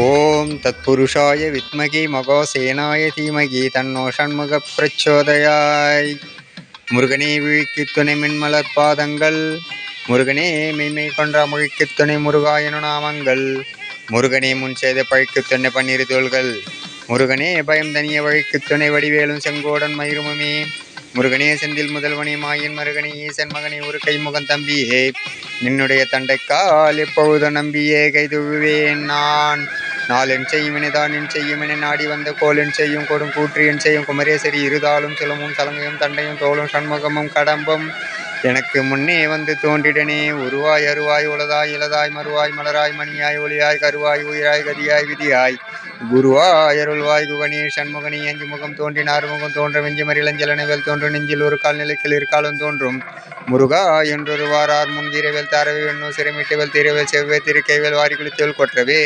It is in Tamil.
ஓம் தத்புருஷாய வித்மகி மகோசேனாய தீமகி தன்னோ ஷண்முக பிரச்சோதயாய் முருகனே விழிக்கு துணை மின்மலர் பாதங்கள் முருகனே மெய்மை கொன்ற மொழிக்கு துணை முருகாயனு நாமங்கள் முருகனே முன் செய்த பழிக்கு துணை பன்னிரு தோள்கள் முருகனே பயம் தனிய வழிக்கு துணை வடிவேலும் செங்கோடன் மயிருமுமே முருகனே செந்தில் முதல்வனே மாயின் மருகனே ஈசன் மகனே ஒரு கைமுகன் தம்பியே. நின்னுடைய தண்டைக்கால் எப்பொழுதும் நம்பியே கைதுவேன் நான். நாளென் செய்யுமெனே தான் என் செய்யுமெனே நாடி வந்த கோலென் செய்யும் கொடும் கூற்று என் செய்யும் குமரேசரி இருதாலும் சிலமும் சலங்கையும் தண்டையும் தோளும் சண்முகமும் கடம்பும். எனக்கு முன்னே வந்து தோன்றிடனே உருவாய் அருவாய் உளதாய் இளதாய் மறுவாய் மலராய் மணியாய் ஒளியாய் கருவாய் உயிராய் கதியாய் விதியாய். குருவாய் அருள்வாய் குகனே சண்முகனி அஞ்சு முகம் தோன்றினார் முகம் தோன்றும் வெஞ்சி மறிலஞ்சலனவேல் தோன்றும் நெஞ்சில் ஒரு கால் நிலைக்கில் இருக்காலும் தோன்றும். முருகா என்றொரு வாரார் முன் வீரவேல் தாரவே எண்ணோ சிறைமிட்டவேல் தீரவேல் செவ்வே திருக்கைவேல் வாரி குளித்தேல் கொற்றவே.